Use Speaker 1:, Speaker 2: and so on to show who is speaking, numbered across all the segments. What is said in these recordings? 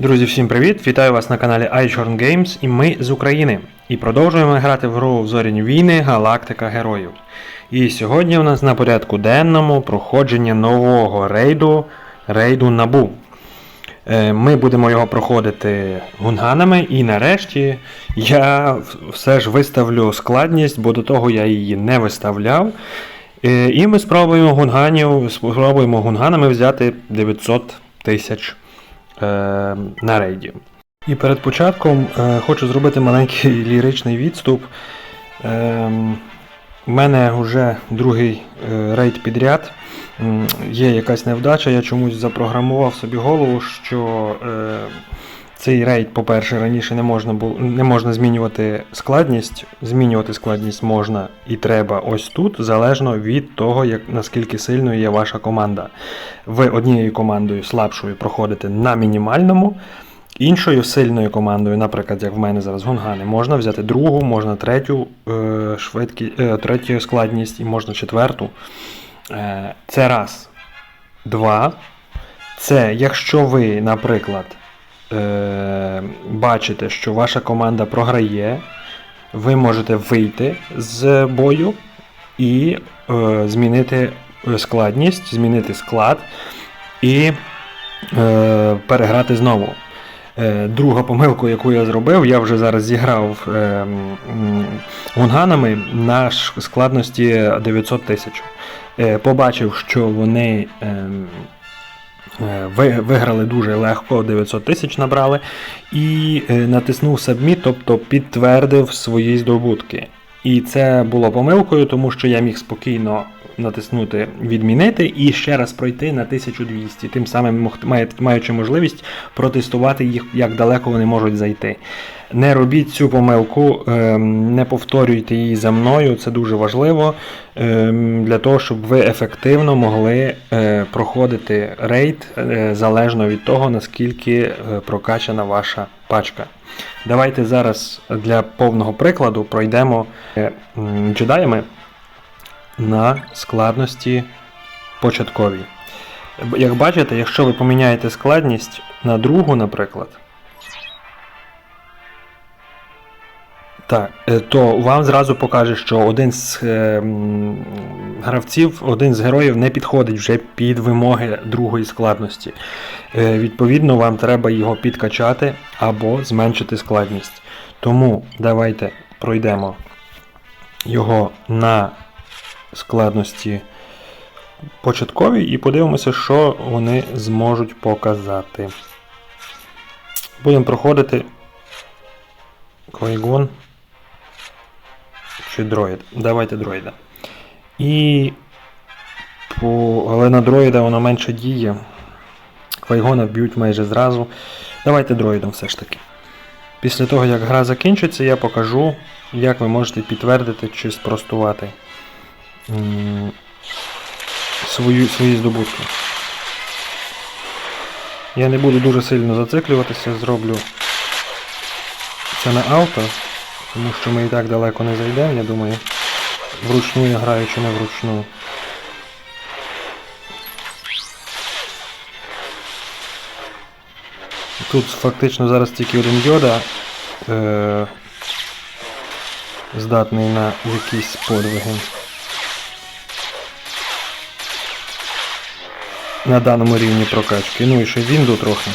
Speaker 1: Друзі, всім привіт! Вітаю вас на каналі iChorn Games і ми з України. І продовжуємо грати в гру в зоряні війни Галактика Героїв. І сьогодні у нас на порядку денному проходження нового рейду рейду Набу. Е, Ми будемо його проходити гунганами, і нарешті я все ж виставлю складність, бо до того я її не виставляв. Е, І ми спробуємо гунганів, спробуємо гунганами взяти 900 тисяч на рейді. І перед початком е, хочу зробити маленький ліричний відступ. Е, у мене вже другий е, рейд підряд. Є якась невдача, я чомусь запрограмував собі голову, що е, цей рейд, по-перше, раніше не можна, було, не можна змінювати складність. Змінювати складність можна і треба ось тут, залежно від того, як, наскільки сильною є ваша команда. Ви однією командою слабшою проходите на мінімальному, іншою сильною командою, наприклад, як в мене зараз гунгани, можна взяти другу, можна третю, е, швидкі, е, третю складність і можна четверту. Е, це раз. Два. Це якщо ви, наприклад, е, бачите, що ваша команда програє, ви можете вийти з бою і е, змінити е, складність, змінити склад і е, переграти знову. Е, Друга помилка, яку я зробив, я вже зараз зіграв е, гунганами на складності 900 тисяч. Побачив, що вони ем, виграли дуже легко, 900 тисяч набрали, і е, натиснув Submit, тобто підтвердив свої здобутки. І це було помилкою, тому що я міг спокійно натиснути відмінити і ще раз пройти на 1200, тим самим маючи можливість протестувати їх, як далеко вони можуть зайти. Не робіть цю помилку, ем, не повторюйте її за мною, це дуже важливо ем, для того, щоб ви ефективно могли е, проходити рейд е, залежно від того, наскільки е, прокачана ваша пачка. Давайте зараз для повного прикладу пройдемо е, джедаями на складності початковій. Як бачите, якщо ви поміняєте складність на другу, наприклад, так, е, то вам зразу покаже, що один з е, гравців, один з героїв не підходить вже під вимоги другої складності. Е, Відповідно, вам треба його підкачати або зменшити складність. Тому давайте пройдемо його на складності початковій і подивимося, що вони зможуть показати. Будемо проходити Квайгон чи дроїд. Давайте дроїда. І по... Але на дроїда воно менше діє. Квайгона вб'ють майже зразу. Давайте дроїдом все ж таки. Після того, як гра закінчиться, я покажу, як ви можете підтвердити чи спростувати свою, свої здобутки. Я не буду дуже сильно зациклюватися, зроблю це на авто, тому що ми і так далеко не зайдемо, я думаю. Вручну я граю чи не вручну. Тут фактично зараз тільки один йода е- здатний на якісь подвиги. На даному рівні прокачки. Ну і ще Вінду трохи.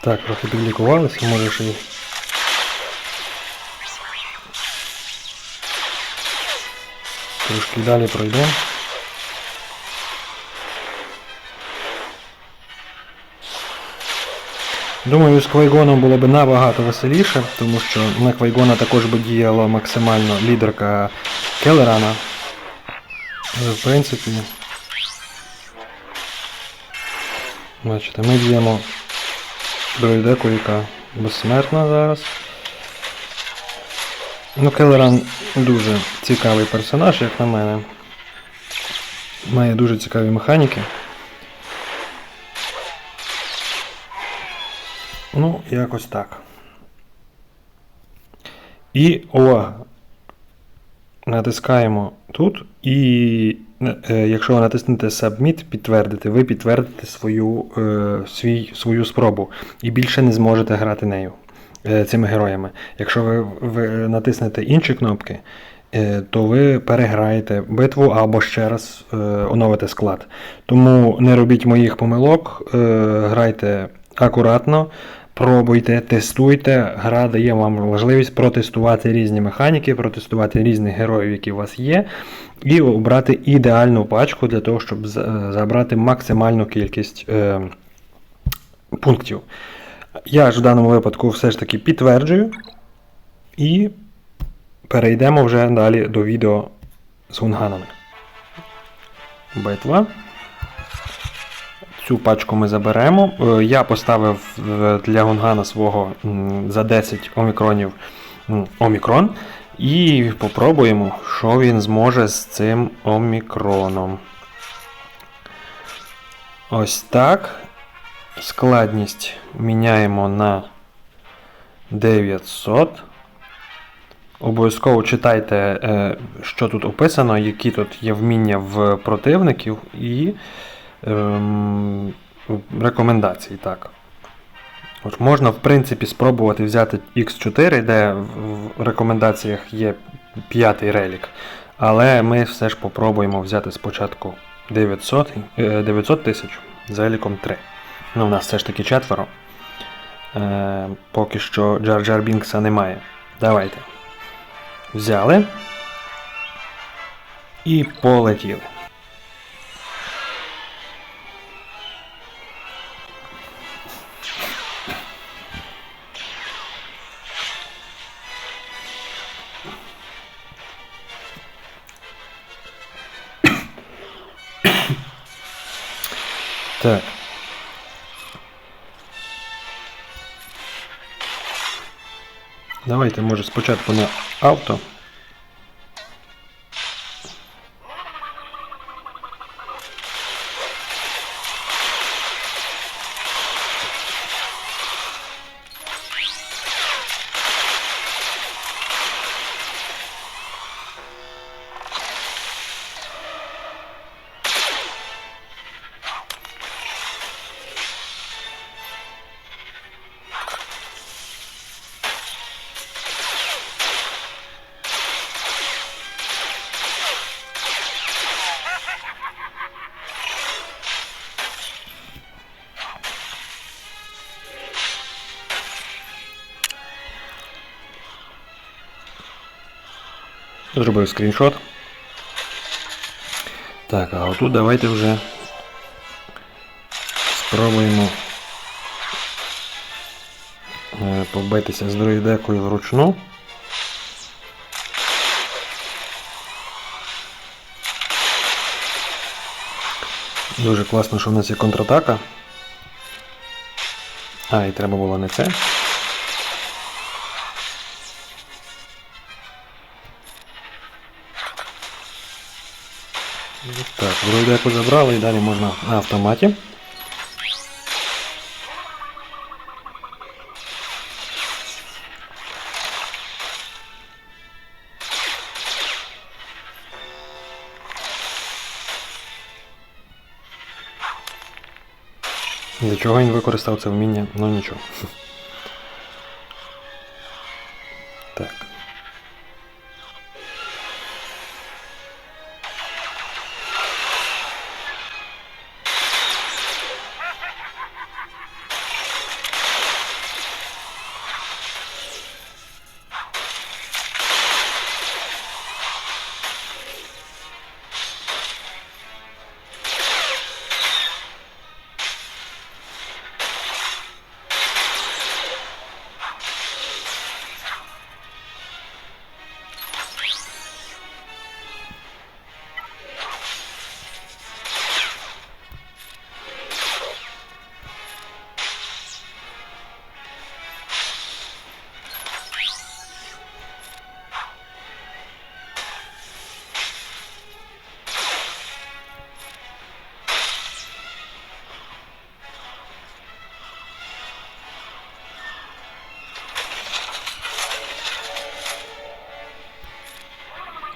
Speaker 1: Так, трохи підлікувалися, може ще. Трошки далі пройдемо. Думаю, з Квайгоном було б набагато веселіше, тому що на Квайгона також би діяла максимально лідерка Келерана. В принципі. Бачите, ми б'ємо дроїдеку, яка безсмертна зараз. Ну, Келеран дуже цікавий персонаж, як на мене. Має дуже цікаві механіки. Ну, якось так. І увага! Натискаємо тут, і е, якщо ви натиснете Submit, підтвердити, ви підтвердите свою, е, свій, свою спробу і більше не зможете грати нею е, цими героями. Якщо ви, ви натиснете інші кнопки, то ви переграєте битву або ще раз е, оновите склад. Тому не робіть моїх помилок, е, грайте акуратно. Пробуйте, тестуйте. Гра дає вам можливість протестувати різні механіки, протестувати різних героїв, які у вас є, і обрати ідеальну пачку для того, щоб забрати максимальну кількість е, пунктів. Я ж в даному випадку все ж таки підтверджую. І перейдемо вже далі до відео з гунганами. Битва. Цю пачку ми заберемо. Е, Я поставив е, для Гунгана свого за 10 омікронів омікрон. І попробуємо, що він зможе з цим омікроном. Ось так. Складність міняємо на 900. Обов'язково читайте, е, що тут описано, які тут є вміння в противників і ем, рекомендації. Так. От можна, в принципі, спробувати взяти X4, де в рекомендаціях є п'ятий релік. Але ми все ж попробуємо взяти спочатку 900 е, 900 тисяч з реліком 3. Ну, у нас все ж таки четверо. Е, поки що Джар Джар Бінкса немає. Давайте. Взяли. І полетіли. Так. Давайте, може, спочатку на авто. Зробив скріншот. Так, а отут давайте вже спробуємо е, побитися з дроїдекою вручну. Дуже класно, що в нас є контратака. А, і треба було не це. Так, дроїдеку забрали і далі можна на автоматі. Для чого він використав це вміння? Ну нічого.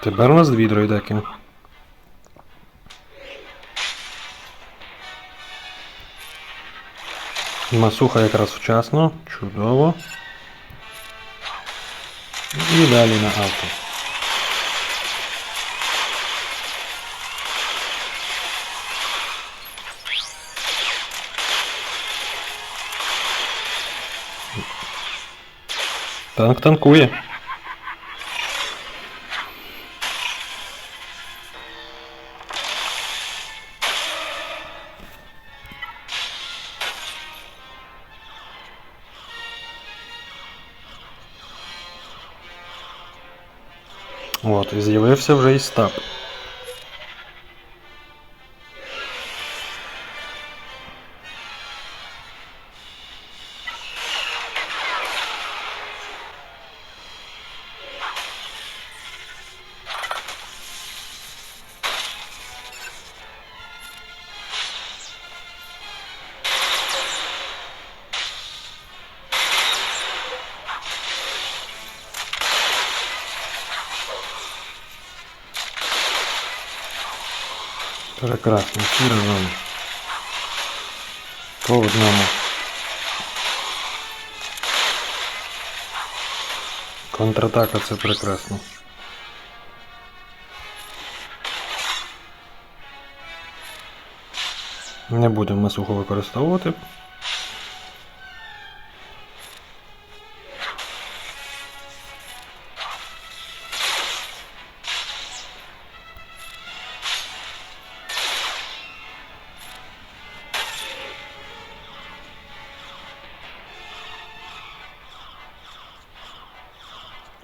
Speaker 1: Тепер у нас дві дроїдеки. Масуха якраз вчасно, чудово. І далі на авто. Танк танкує. От, і з'явився вже і стаб. Прекрасно, всі разом. По одному. Контратака це прекрасно. Не будемо сухо використовувати.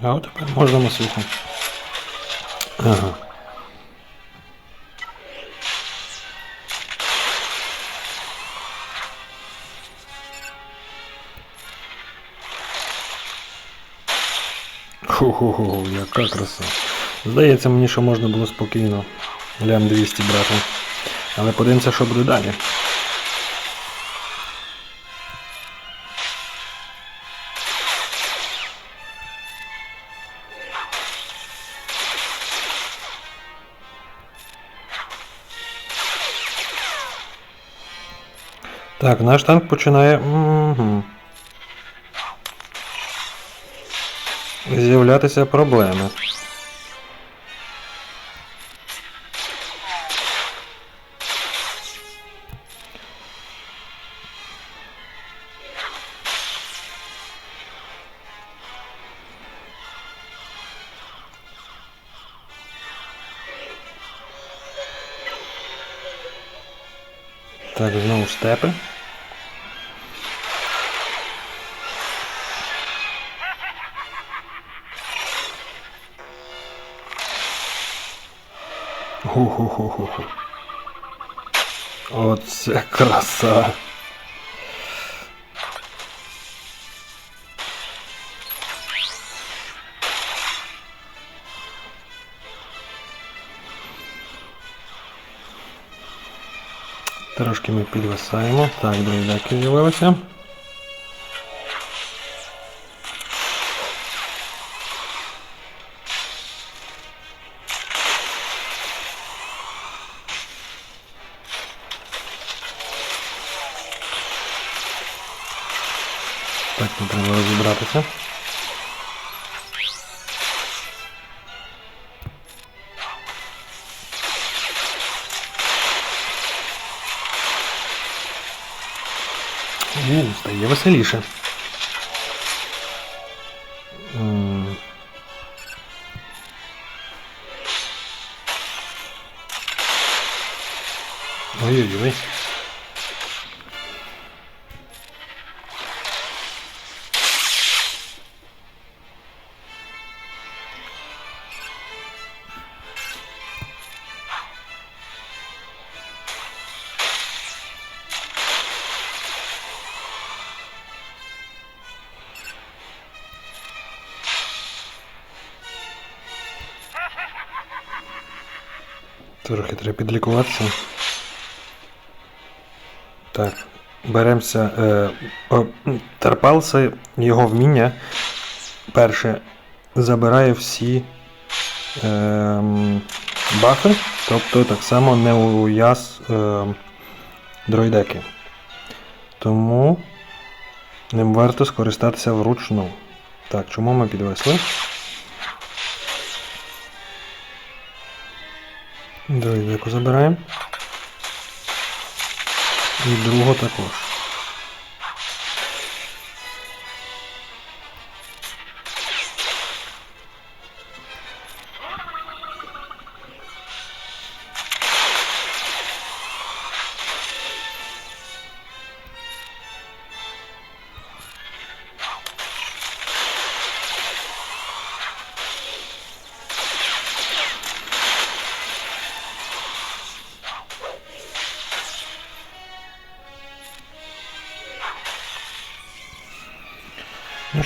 Speaker 1: А от тепер можна масуху. Ага. Ху-ху-ху, яка краса. Здається мені, що можна було спокійно лям 200 брати. Але подивимося, що буде далі. Так, наш танк починає. Угу. З'являтися проблеми. Так, знову степи. Ху-ху-ху-ху-ху. Оце краса. Трошки ми підвисаємо. Так, друзяки з'явилися. У, стає веселіше. Ой-ой-ой. Трохи треба підлікуватися. Так, беремося. Е, Терпалси, його вміння перше забирає всі ем, бафи, тобто так само не у яс ем, дроїдеки. Тому ним варто скористатися вручну. Так, чому ми підвесли? Дроїдеку забираємо. І другу також.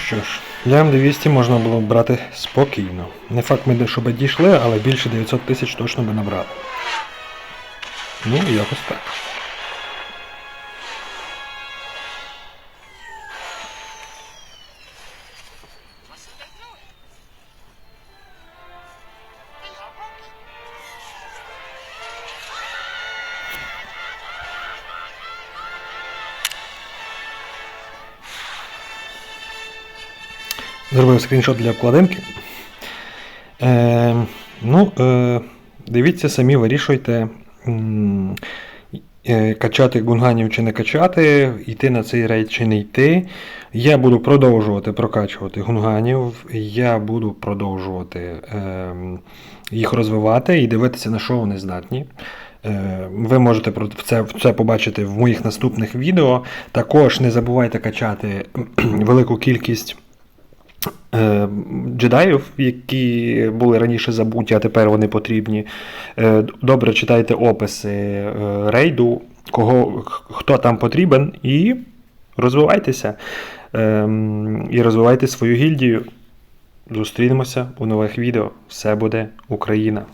Speaker 1: Що ж, для М200 можна було б брати спокійно. Не факт, ми щоб дійшли, але більше 900 тисяч точно би набрали. Ну, якось так. Зробив скріншот для вкладинки. Е, ну, е, дивіться, самі вирішуйте, е, качати гунганів чи не качати, йти на цей рейд чи не йти. Я буду продовжувати прокачувати гунганів, я буду продовжувати е, їх розвивати і дивитися, на що вони здатні. Е, Ви можете це, це побачити в моїх наступних відео. Також не забувайте качати велику кількість джедаїв, які були раніше забуті, а тепер вони потрібні. Е, Добре читайте описи е, рейду, кого, хто там потрібен, і розвивайтеся. Ем, І розвивайте свою гільдію. Зустрінемося у нових відео. Все буде Україна!